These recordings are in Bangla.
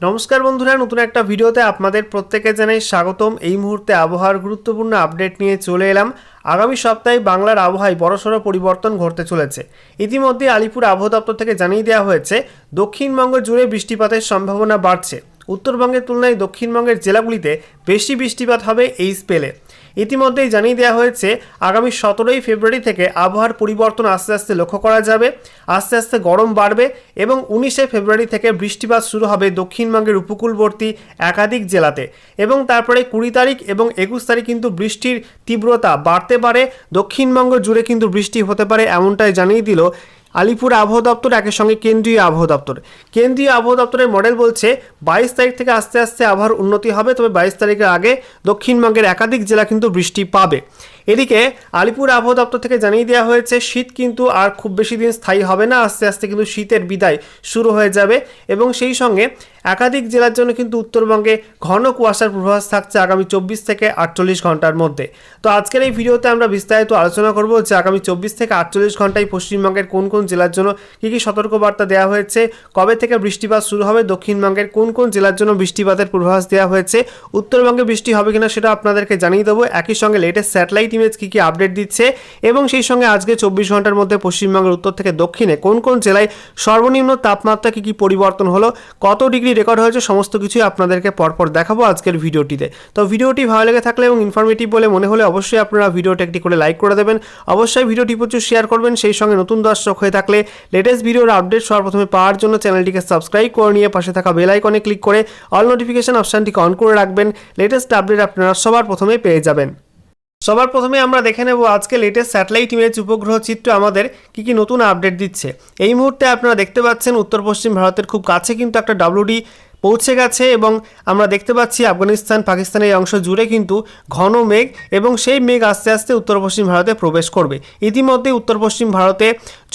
নমস্কার বন্ধুরা, নতুন একটা ভিডিওতে আপনাদের প্রত্যেকে জানাই স্বাগতম। এই মুহূর্তে আবহাওয়ার গুরুত্বপূর্ণ আপডেট নিয়ে চলে এলাম। আগামী সপ্তাহে বাংলার আবহাওয়ায় বড়সড় পরিবর্তন ঘটতে চলেছে। ইতিমধ্যে আলিপুর আবহাওয়া দপ্তর থেকে জানিয়ে দেওয়া হয়েছে, দক্ষিণবঙ্গ জুড়ে বৃষ্টিপাতের সম্ভাবনা বাড়ছে। উত্তরবঙ্গের তুলনায় দক্ষিণবঙ্গের জেলাগুলিতে বেশি বৃষ্টিপাত হবে এই স্পেলে। ইতিমধ্যেই জানিয়ে দেওয়া হয়েছে, আগামী সতেরোই ফেব্রুয়ারি থেকে আবহাওয়ার পরিবর্তন আস্তে আস্তে লক্ষ্য করা যাবে, আস্তে আস্তে গরম বাড়বে এবং উনিশে ফেব্রুয়ারি থেকে বৃষ্টিপাত শুরু হবে দক্ষিণবঙ্গের উপকূলবর্তী একাধিক জেলাতে এবং তারপরে কুড়ি তারিখ এবং একুশ তারিখ কিন্তু বৃষ্টির তীব্রতা বাড়তে পারে, দক্ষিণবঙ্গ জুড়ে কিন্তু বৃষ্টি হতে পারে এমনটাই জানিয়ে দিল আলিপুর আবহাওয়া দপ্তর, একের সঙ্গে কেন্দ্রীয় আবহাওয়া দপ্তর। কেন্দ্রীয় আবহাওয়া দপ্তরের মডেল বলছে, বাইশ তারিখ থেকে আস্তে আস্তে আবহাওয়ার উন্নতি হবে, তবে বাইশ তারিখের আগে দক্ষিণবঙ্গের একাধিক জেলা কিন্তু বৃষ্টি পাবে। এদিকে আলিপুর আবহাওয়া দপ্তর থেকে জানিয়ে দেওয়া হয়েছে, শীত কিন্তু আর খুব বেশি দিন স্থায়ী হবে না, আস্তে আস্তে কিন্তু শীতের বিদায় শুরু হয়ে যাবে এবং সেই সঙ্গে একাধিক জেলার জন্য কিন্তু উত্তরবঙ্গে ঘন কুয়াশার পূর্বাভাস থাকছে আগামী চব্বিশ থেকে আটচল্লিশ ঘণ্টার মধ্যে। তো আজকের এই ভিডিওতে আমরা বিস্তারিত আলোচনা করব যে আগামী চব্বিশ থেকে আটচল্লিশ ঘন্টায় পশ্চিমবঙ্গের কোন কোন জেলার জন্য কী কী সতর্কবার্তা দেওয়া হয়েছে, কবে থেকে বৃষ্টিপাত শুরু হবে, দক্ষিণবঙ্গের কোন কোন জেলার জন্য বৃষ্টিপাতের পূর্বাভাস দেওয়া হয়েছে, উত্তরবঙ্গে বৃষ্টি হবে কিনা সেটা আপনাদেরকে জানিয়ে দেবো। একই সঙ্গে লেটেস্ট স্যাটেলাইট ইমেজ কী কী আপডেট দিচ্ছে এবং সেই সঙ্গে আজকে চব্বিশ ঘণ্টার মধ্যে পশ্চিমবঙ্গের উত্তর থেকে দক্ষিণে কোন কোন জেলায় সর্বনিম্ন তাপমাত্রা কী কী পরিবর্তন হলো, কত ডিগ্রি রেকর্ড হয়েছে, সমস্ত কিছুই আপনাদেরকে পরপর দেখাবো আজকের ভিডিওটিতে। তো ভিডিওটি ভালো লেগে থাকলে এবং ইনফরমেটিভ বলে মনে হলে অবশ্যই আপনারা ভিডিওটা একটি করে লাইক করে দেবেন। অবশ্যই ভিডিওটি প্রচুর শেয়ার করবেন, সেই সঙ্গে নতুন দর্শক হয়ে থাকলে লেটেস্ট ভিডিওর আপডেট সবার প্রথমে পাওয়ার জন্য চ্যানেলটিকে সাবস্ক্রাইব করে নিয়ে পাশে থাকা বেল আইকনে ক্লিক করে অল নোটিফিকেশন অপশানটিকে অন করে রাখবেন। লেটেস্ট আপডেট আপনারা সবার প্রথমে পেয়ে যাবেন। সবার প্রথমে আমরা দেখে নেব আজকে লেটেস্ট স্যাটেলাইট ইমেজ উপগ্রহ চিত্র আমাদের কি কি নতুন আপডেট দিচ্ছে। এই মুহূর্তে আপনারা দেখতে পাচ্ছেন উত্তর পশ্চিম ভারতের খুব কাছে কিন্তু একটা ডাব্লুডি পৌঁছে গেছে এবং আমরা দেখতে পাচ্ছি আফগানিস্তান, পাকিস্তানের অংশ জুড়ে কিন্তু ঘন মেঘ এবং সেই মেঘ আস্তে আস্তে উত্তর পশ্চিম ভারতে প্রবেশ করবে। ইতিমধ্যে উত্তর পশ্চিম ভারতে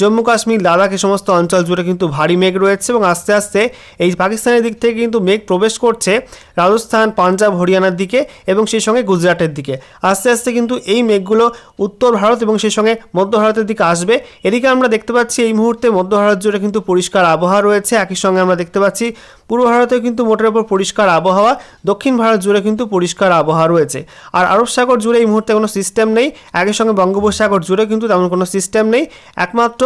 জম্মু কাশ্মীর লাদাখ সমস্ত অঞ্চল জুড়ে কিন্তু ভারী মেঘ রয়েছে এবং আস্তে আস্তে এই পাকিস্তানের দিক থেকে কিন্তু মেঘ প্রবেশ করছে রাজস্থান, পাঞ্জাব, হরিয়ানার দিকে এবং সেই সঙ্গে গুজরাটের দিকে। আস্তে আস্তে কিন্তু এই মেঘগুলো উত্তর ভারত এবং সেই সঙ্গে মধ্য ভারতের দিকে আসবে। এদিকে আমরা দেখতে পাচ্ছি এই মুহূর্তে মধ্য ভারত জুড়ে কিন্তু পরিষ্কার আবহাওয়া রয়েছে। একই সঙ্গে আমরা দেখতে পাচ্ছি পূর্ব ভারতে কিন্তু মোটের ওপর পরিষ্কার আবহাওয়া, দক্ষিণ ভারত জুড়ে কিন্তু পরিষ্কার আবহাওয়া রয়েছে। আর আরব সাগর জুড়ে এই মুহূর্তে কোনো সিস্টেম নেই। একই সঙ্গে বঙ্গোপসাগর জুড়ে কিন্তু তেমন কোনো সিস্টেম নেই। একমাত্র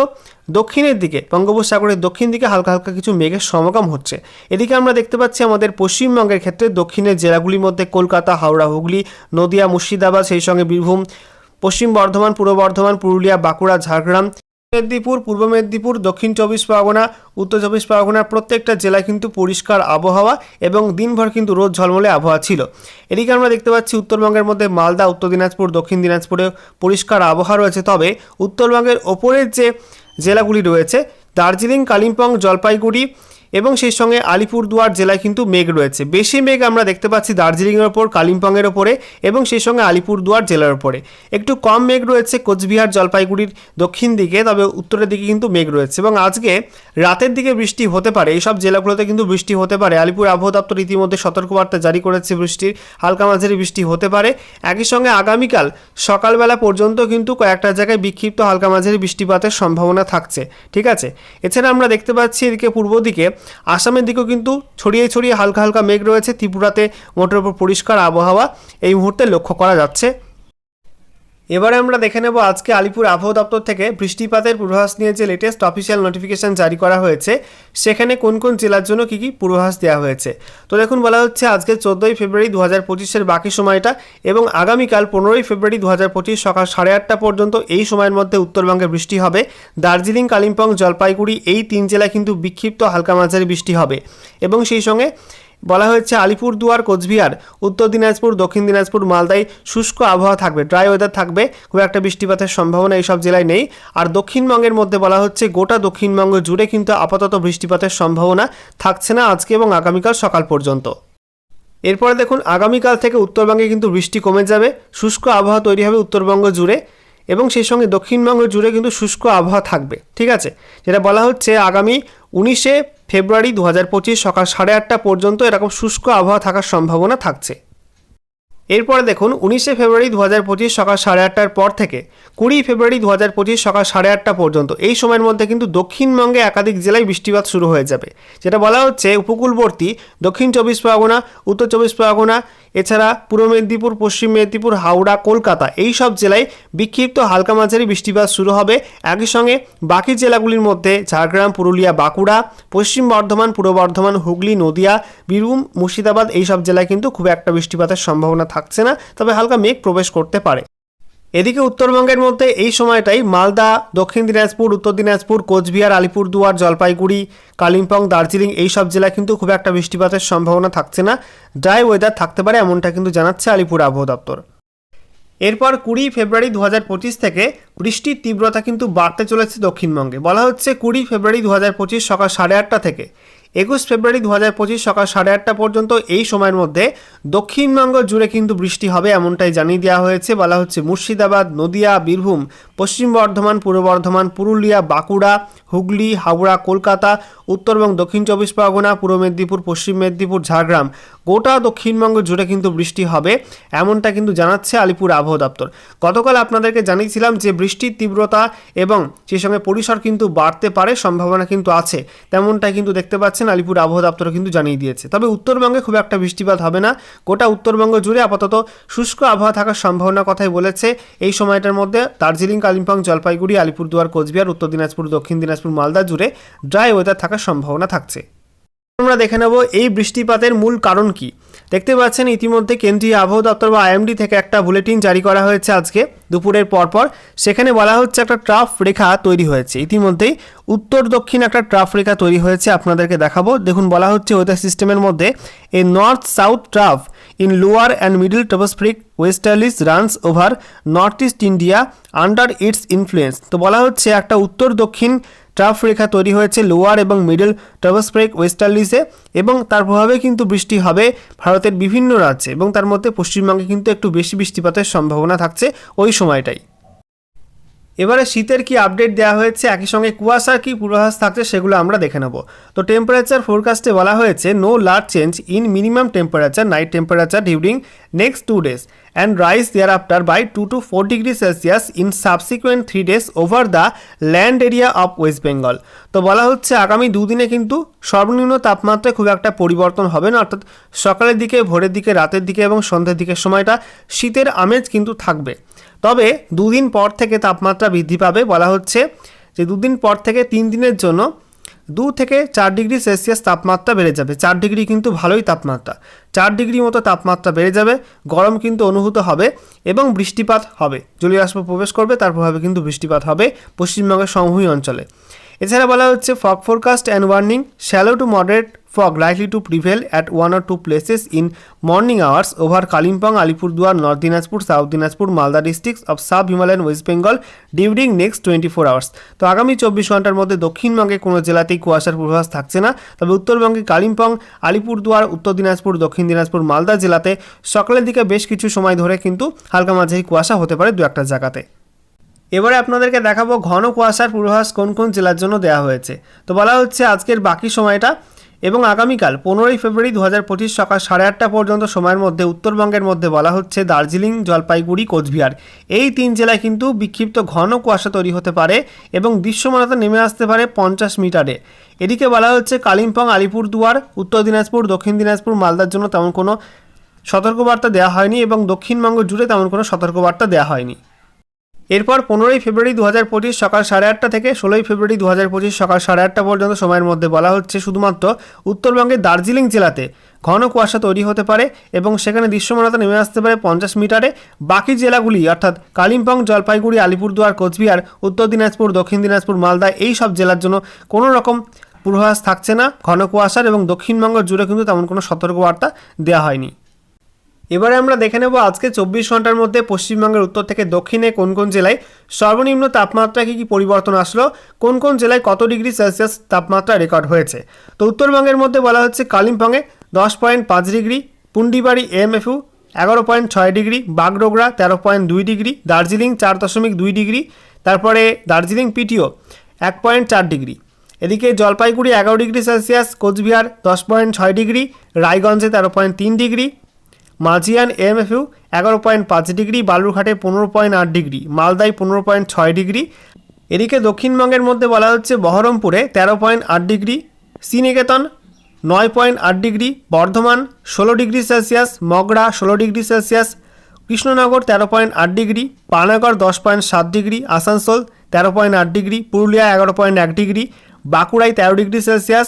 দক্ষিণের দিকে, বঙ্গোপসাগরের দক্ষিণ দিকে হালকা হালকা কিছু মেঘের সমাগম হচ্ছে। এদিকে আমরা দেখতে পাচ্ছি আমাদের পশ্চিমবঙ্গের ক্ষেত্রে দক্ষিণের জেলাগুলির মধ্যে কলকাতা, হাওড়া, হুগলি, নদিয়া, মুর্শিদাবাদ, সেই সঙ্গে বীরভূম, পশ্চিম বর্ধমান, পূর্ব বর্ধমান, পুরুলিয়া, বাঁকুড়া, ঝাড়গ্রাম মেদিনীপুর, পূর্ব মেদিনীপুর, দক্ষিণ চব্বিশ পরগনা, উত্তর চব্বিশ পরগনার প্রত্যেকটা জেলায় কিন্তু পরিষ্কার আবহাওয়া এবং দিনভর কিন্তু রোদ ঝলমলে আবহাওয়া ছিল। এদিকে আমরা দেখতে পাচ্ছি উত্তরবঙ্গের মধ্যে মালদা, উত্তর দিনাজপুর, দক্ষিণ দিনাজপুরে পরিষ্কার আবহাওয়া রয়েছে। তবে উত্তরবঙ্গের ওপরের যে জেলাগুলি রয়েছে, দার্জিলিং, কালিম্পং, জলপাইগুড়ি এবং সেই সঙ্গে আলিপুরদুয়ার জেলায় কিন্তু মেঘ রয়েছে। বেশি মেঘ আমরা দেখতে পাচ্ছি দার্জিলিংয়ের ওপর, কালিম্পংয়ের ওপরে এবং সেই সঙ্গে আলিপুরদুয়ার জেলার ওপরে। একটু কম মেঘ রয়েছে কোচবিহার, জলপাইগুড়ির দক্ষিণ দিকে, তবে উত্তরের দিকে কিন্তু মেঘ রয়েছে এবং আজকে রাতের দিকে বৃষ্টি হতে পারে। এইসব জেলাগুলোতে কিন্তু বৃষ্টি হতে পারে। আলিপুর আবহাওয়া দপ্তর ইতিমধ্যে সতর্কবার্তা জারি করেছে বৃষ্টির। হালকা মাঝারি বৃষ্টি হতে পারে। একই সঙ্গে আগামীকাল সকালবেলা পর্যন্ত কিন্তু কয়েকটা জায়গায় বিক্ষিপ্ত হালকা মাঝারি বৃষ্টিপাতের সম্ভাবনা থাকছে। ঠিক আছে? এছাড়া আমরা দেখতে পাচ্ছি এদিকে পূর্ব দিকে আসামের দিকেও কিন্তু ছড়িয়ে ছড়িয়ে হালকা হালকা মেঘ রয়েছে, ত্রিপুরাতে মোটের ওপর পরিষ্কার আবহাওয়া এই মুহূর্তে লক্ষ্য করা যাচ্ছে। এবারে আমরা দেখে নেব আজকে আলিপুর আবহাওয়া দপ্তর থেকে বৃষ্টিপাতের পূর্বাভাস নিয়ে যে লেটেস্ট অফিসিয়াল নোটিফিকেশন জারি করা হয়েছে, সেখানে কোন কোন জেলার জন্য কী কী পূর্বাভাস দেওয়া হয়েছে? তো দেখুন, বলা হচ্ছে আজকে চোদ্দোই ফেব্রুয়ারি দু হাজার পঁচিশের বাকি সময়টা এবং আগামীকাল পনেরোই ফেব্রুয়ারি দু হাজার পঁচিশ সকাল সাড়ে আটটা পর্যন্ত এই সময়ের মধ্যে উত্তরবঙ্গে বৃষ্টি হবে। দার্জিলিং, কালিম্পং, জলপাইগুড়ি এই তিন জেলায় কিন্তু বিক্ষিপ্ত হালকা মাঝারি বৃষ্টি হবে। এবং সেই সঙ্গে বলা হয়েছে, আলিপুরদুয়ার, কোচবিহার, উত্তর দিনাজপুর, দক্ষিণ দিনাজপুর, মালদায় শুষ্ক আবহাওয়া থাকবে। ড্রাই ওয়েদার থাকবে, খুব একটা বৃষ্টিপাতের সম্ভাবনা এইসব জেলায় নেই। আর দক্ষিণবঙ্গের মধ্যে বলা হচ্ছে, গোটা দক্ষিণবঙ্গ জুড়ে কিন্তু আপাতত বৃষ্টিপাতের সম্ভাবনা থাকছে না আজকে এবং আগামীকাল সকাল পর্যন্ত। এরপরে দেখুন, আগামীকাল থেকে উত্তরবঙ্গে কিন্তু বৃষ্টি কমে যাবে, শুষ্ক আবহাওয়া তৈরি হবে উত্তরবঙ্গ জুড়ে এবং সেই সঙ্গে দক্ষিণবঙ্গ জুড়ে কিন্তু শুষ্ক আবহাওয়া থাকবে, ঠিক আছে? যেটা বলা হচ্ছে, আগামী উনিশে ফেব্রুয়ারি দু হাজার পঁচিশ সকাল সাড়ে আটটা পর্যন্ত এরকম শুষ্ক আবহাওয়া থাকার সম্ভাবনা থাকছে। এরপরে দেখুন, উনিশে ফেব্রুয়ারি দু হাজার পঁচিশ সকাল সাড়ে আটটার পর থেকে কুড়ি ফেব্রুয়ারি দু হাজার পঁচিশ সকাল সাড়ে আটটা পর্যন্ত। এই সময়ের মধ্যে কিন্তু দক্ষিণবঙ্গে একাধিক জেলায় বৃষ্টিপাত শুরু হয়ে যাবে। যেটা বলা হচ্ছে উপকূলবর্তী, দক্ষিণ চব্বিশ পরগনা, উত্তর চব্বিশ পরগনা, এছাড়া পূর্ব মেদিনীপুর, পশ্চিম মেদিনীপুর, হাওড়া, কলকাতা এই সব জেলায় বিক্ষিপ্ত হালকা মাঝারি বৃষ্টিপাত শুরু হবে। একই সঙ্গে বাকি জেলাগুলির মধ্যে ঝাড়গ্রাম, পুরুলিয়া, বাঁকুড়া, পশ্চিম বর্ধমান, পূর্ব বর্ধমান, হুগলি, নদিয়া, বীরভূম, মুর্শিদাবাদ এই সব জেলায় কিন্তু খুব একটা বৃষ্টিপাতের সম্ভাবনা থাকছে না, তবে হালকা মেঘ প্রবেশ করতে পারে। এদিকে উত্তরবঙ্গের মধ্যে এই সময়টাই মালদা, দক্ষিণ দিনাজপুর, উত্তর দিনাজপুর, কোচবিহার, আলিপুরদুয়ার, জলপাইগুড়ি, কালিম্পং, দার্জিলিং এই সব জেলায় কিন্তু খুব একটা বৃষ্টিপাতের সম্ভাবনা থাকছে না। ড্রাই ওয়েদার থাকতে পারে এমনটা কিন্তু জানাচ্ছে আলিপুর আবহাওয়া দপ্তর। এরপর কুড়ি ফেব্রুয়ারি দু হাজার পঁচিশ থেকে বৃষ্টির তীব্রতা কিন্তু বাড়তে চলেছে দক্ষিণবঙ্গে। বলা হচ্ছে কুড়ি ফেব্রুয়ারি দু হাজার পঁচিশ সকাল সাড়ে আটটা থেকে। একুশ ফেব্রুয়ারি দু হাজার পঁচিশ সকাল সাড়ে আটটা পর্যন্ত এই সময়ের মধ্যে দক্ষিণবঙ্গ জুড়ে কিন্তু বৃষ্টি হবে এমনটাই জানিয়ে দেওয়া হয়েছে। বলা হচ্ছে মুর্শিদাবাদ, নদিয়া, বীরভূম, পশ্চিম বর্ধমান, পূর্ব বর্ধমান, পুরুলিয়া, বাঁকুড়া, হুগলি, হাওড়া, কলকাতা, উত্তর এবং দক্ষিণ চব্বিশ পরগনা, পূর্ব মেদিনীপুর, পশ্চিম মেদিনীপুর, ঝাড়গ্রাম গোটা দক্ষিণবঙ্গ জুড়ে কিন্তু বৃষ্টি হবে এমনটা কিন্তু জানাচ্ছে আলিপুর আবহাওয়া দপ্তর। গতকাল আপনাদেরকে জানিয়েছিলাম যে বৃষ্টির তীব্রতা এবং সেই সঙ্গে পরিসর কিন্তু বাড়তে পারে, সম্ভাবনা কিন্তু আছে। তেমনটাই কিন্তু দেখতে পাচ্ছেন আলিপুর আবহাওয়া দপ্তরও কিন্তু জানিয়ে দিয়েছে। তবে উত্তরবঙ্গে খুব একটা বৃষ্টিপাত হবে না। গোটা উত্তরবঙ্গ জুড়ে আপাতত শুষ্ক আবহাওয়া থাকার সম্ভাবনার কথাই বলেছে। এই সময়টার মধ্যে দার্জিলিং, কালিম্পং, জলপাইগুড়ি, আলিপুরদুয়ার, কোচবিহার, উত্তর দিনাজপুর, দক্ষিণ দিনাজপুর, মালদা জুড়ে ড্রাই ওয়েদার থাকার সম্ভাবনা থাকছে। আমরা দেখে নেব এই বৃষ্টিপাতের মূল কারণ কি। দেখতে পাচ্ছেন ইতিমধ্যে কেন্দ্রীয় আবহাওয়া দপ্তর বা আইএমডি থেকে একটা বুলেটিন জারি করা হয়েছে আজকে, দুপুরের পরপর। সেখানে বলা হচ্ছে একটা ট্রাফ রেখা তৈরি হয়েছে। ইতিমধ্যেই উত্তর দক্ষিণ একটা ট্রাফ রেখা তৈরি হয়েছে আপনাদেরকে দেখাবো। দেখুন, বলা হচ্ছে ওয়েদার সিস্টেমের মধ্যে a north south trough in lower and middle tropospheric westerlies runs over north east India under its influence. তো বলা হচ্ছে একটা উত্তর দক্ষিণ ট্রাফ রেখা তৈরি হয়েছে লোয়ার এবং মিডল ট্রাভোস্ফেরিক ওয়েস্টার্লিসে এবং তার প্রভাবে কিন্তু বৃষ্টি হবে ভারতের বিভিন্ন রাজ্যে এবং তার মধ্যে পশ্চিমবঙ্গে কিন্তু একটু বেশি বৃষ্টিপাতের সম্ভাবনা থাকছে ওই সময়টাই। এবারে শীতের কি আপডেট দেওয়া হয়েছে? একই সঙ্গে কুয়াশার কি পূর্বাভাস থাকছে সেগুলো আমরা দেখে নেব। তো টেম্পারেচার ফোরকাস্টে বলা হয়েছে no large change in minimum temperature night temperature during next two days and rise thereafter by two to four degree Celsius in subsequent three days over the land area of West Bengal তো বলা হচ্ছে আগামী দুদিনে কিন্তু সর্বনিম্ন তাপমাত্রায় খুব একটা পরিবর্তন হবে না, অর্থাৎ সকালের দিকে, ভোরের দিকে, রাতের দিকে এবং সন্ধ্যের দিকের সময়টা শীতের আমেজ কিন্তু থাকবে। তবে দুদিন পর থেকে তাপমাত্রা বৃদ্ধি পাবে বলা হচ্ছে যে দুদিন পর থেকে তিন দিনের জন্য দু থেকে চার ডিগ্রি সেলসিয়াস তাপমাত্রা বেড়ে যাবে। চার ডিগ্রি কিন্তু ভালোই তাপমাত্রা। চার ডিগ্রি মতো তাপমাত্রা বেড়ে যাবে, গরম কিন্তু অনুভূত হবে এবং বৃষ্টিপাত হবে। জলীয় প্রবেশ করবে, তার প্রভাবে কিন্তু বৃষ্টিপাত হবে পশ্চিমবঙ্গের সমভূমি অঞ্চলে। এছাড়া বলা হচ্ছে fog forecast and warning shallow to moderate fog likely to prevail at one or two places in morning hours over Kalimpong Alipurduar north Dinajpur south Dinajpur Malda districts of Sub-Himalayan West Bengal, during next twenty four hours তো আগামী চব্বিশ ঘণ্টার মধ্যে দক্ষিণবঙ্গে কোনো জেলাতেই কুয়াশার পূর্বাভাস থাকছে না। তবে উত্তরবঙ্গে কালিম্পং আলিপুরদুয়ার উত্তর দিনাজপুর দক্ষিণ দিনাজপুর মালদা জেলাতে সকালের দিকে বেশ কিছু সময় ধরে কিন্তু হালকা মাঝারি কুয়াশা হতে পারে দু একটা জায়গাতে। এবারে আপনাদেরকে দেখাবো ঘন কুয়াশার পূর্বাভাস কোন কোন জেলার জন্য দেওয়া হয়েছে। তো বলা হচ্ছে আজকের বাকি সময়টা এবং আগামীকাল পনেরোই ফেব্রুয়ারি দু হাজার পঁচিশ সকাল সাড়ে আটটা পর্যন্ত সময়ের মধ্যে উত্তরবঙ্গের মধ্যে বলা হচ্ছে দার্জিলিং, জলপাইগুড়ি, কোচবিহার। এই তিন জেলায় কিন্তু বিক্ষিপ্ত ঘন কুয়াশা তৈরি হতে পারে এবং দৃশ্যমানতা নেমে আসতে পারে পঞ্চাশ মিটারে। এদিকে বলা হচ্ছে কালিম্পং, আলিপুরদুয়ার, উত্তর দিনাজপুর, দক্ষিণ দিনাজপুর, মালদার জন্য তেমন কোনো সতর্কবার্তা দেওয়া হয়নি এবং দক্ষিণবঙ্গ জুড়ে তেমন কোনো সতর্কবার্তা দেওয়া হয়নি। এরপর পনেরোই ফেব্রুয়ারি দু হাজার পঁচিশ সকাল সাড়ে আটটা থেকে ষোলোই ফেব্রুয়ারি দু হাজার পঁচিশ সকাল সাড়ে আটটা পর্যন্ত সময়ের মধ্যে বলা হচ্ছে শুধুমাত্র উত্তরবঙ্গের দার্জিলিং জেলাতে ঘন কুয়াশা তৈরি হতে পারে এবং সেখানে দৃশ্যমানতা নেমে আসতে পারে পঞ্চাশ মিটারে। বাকি জেলাগুলি, অর্থাৎ কালিম্পং, জলপাইগুড়ি, আলিপুরদুয়ার, কোচবিহার, উত্তর দিনাজপুর, দক্ষিণ দিনাজপুর, মালদা, এই সব জেলার জন্য কোনো রকম পূর্বাভাস থাকছে না। ঘন কুয়াশার এবং দক্ষিণবঙ্গ জুড়ে কিন্তু তেমন কোনো সতর্কবার্তা দেওয়া হয়নি। এবারে আমরা দেখে নেব আজকে চব্বিশ ঘণ্টার মধ্যে পশ্চিমবঙ্গের উত্তর থেকে দক্ষিণে কোন কোন জেলায় সর্বনিম্ন তাপমাত্রা কী কী পরিবর্তন আসলো, কোন কোন জেলায় কত ডিগ্রি সেলসিয়াস তাপমাত্রা রেকর্ড হয়েছে। তো উত্তরবঙ্গের মধ্যে বলা হচ্ছে কালিম্পংয়ে দশ পয়েন্ট পাঁচ ডিগ্রি, পুন্ডিবাড়ি এমএফইউ এগারো পয়েন্ট ছয় ডিগ্রি, বাগডোগরা তেরো পয়েন্ট দুই ডিগ্রি, দার্জিলিং চার দশমিক দুই ডিগ্রি, তারপরে দার্জিলিং পিটিও এক পয়েন্ট চার ডিগ্রি। এদিকে জলপাইগুড়ি এগারো ডিগ্রি সেলসিয়াস, কোচবিহার দশ পয়েন্ট ছয় ডিগ্রি, রায়গঞ্জে তেরো পয়েন্ট তিন ডিগ্রি মাঝিয়ান এমএফইউ এগারো পয়েন্ট পাঁচ ডিগ্রি, বালুরঘাটে পনেরো পয়েন্ট আট ডিগ্রি, মালদায় পনেরো পয়েন্ট ছয় ডিগ্রি। এদিকে দক্ষিণবঙ্গের মধ্যে বলা হচ্ছে বহরমপুরে তেরো পয়েন্ট আট ডিগ্রি, শ্রীনিকেতন নয় পয়েন্ট আট ডিগ্রি, বর্ধমান ষোলো ডিগ্রি সেলসিয়াস, মগরা ষোলো ডিগ্রি সেলসিয়াস, কৃষ্ণনগর তেরো পয়েন্ট আট ডিগ্রি, পানাগড় দশ পয়েন্ট সাত ডিগ্রি, আসানসোল তেরো পয়েন্ট আট ডিগ্রি, পুরুলিয়া এগারো পয়েন্ট এক ডিগ্রি, বাঁকুড়ায় তেরো ডিগ্রি সেলসিয়াস,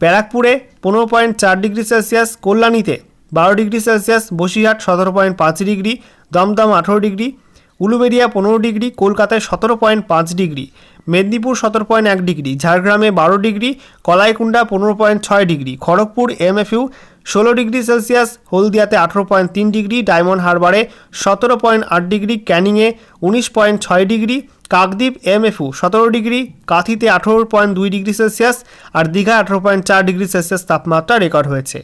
ব্যারাকপুরে পনেরো পয়েন্ট চার ডিগ্রি সেলসিয়াস, কল্যাণীতে বারো ডিগ্রি সেলসিয়াস, বসিরহাট সতেরো পয়েন্ট পাঁচ ডিগ্রি, দমদম আঠেরো ডিগ্রি উলুবেড়িয়া পনেরো ডিগ্রি, কলকাতায় সতেরো পয়েন্ট পাঁচ ডিগ্রি, মেদিনীপুর সতেরো পয়েন্ট এক ডিগ্রি, ঝাড়গ্রামে বারো ডিগ্রি কলাইকুণ্ডা পনেরো পয়েন্ট ছয় ডিগ্রি, খড়গপুর এমএফইউ ষোলো ডিগ্রি সেলসিয়াস, হলদিয়াতে আঠেরো পয়েন্ট তিন ডিগ্রি, ডায়মন্ড হারবারে সতেরো পয়েন্ট আট ডিগ্রি, ক্যানিংয়ে উনিশ পয়েন্ট ছয় ডিগ্রি, কাকদ্বীপ এমএফইউ সতেরো ডিগ্রি, কাঁথিতে আঠেরো পয়েন্ট দুই ডিগ্রি সেলসিয়াস আর দীঘা আঠেরো পয়েন্ট চার ডিগ্রি সেলসিয়াস তাপমাত্রা রেকর্ড হয়েছে।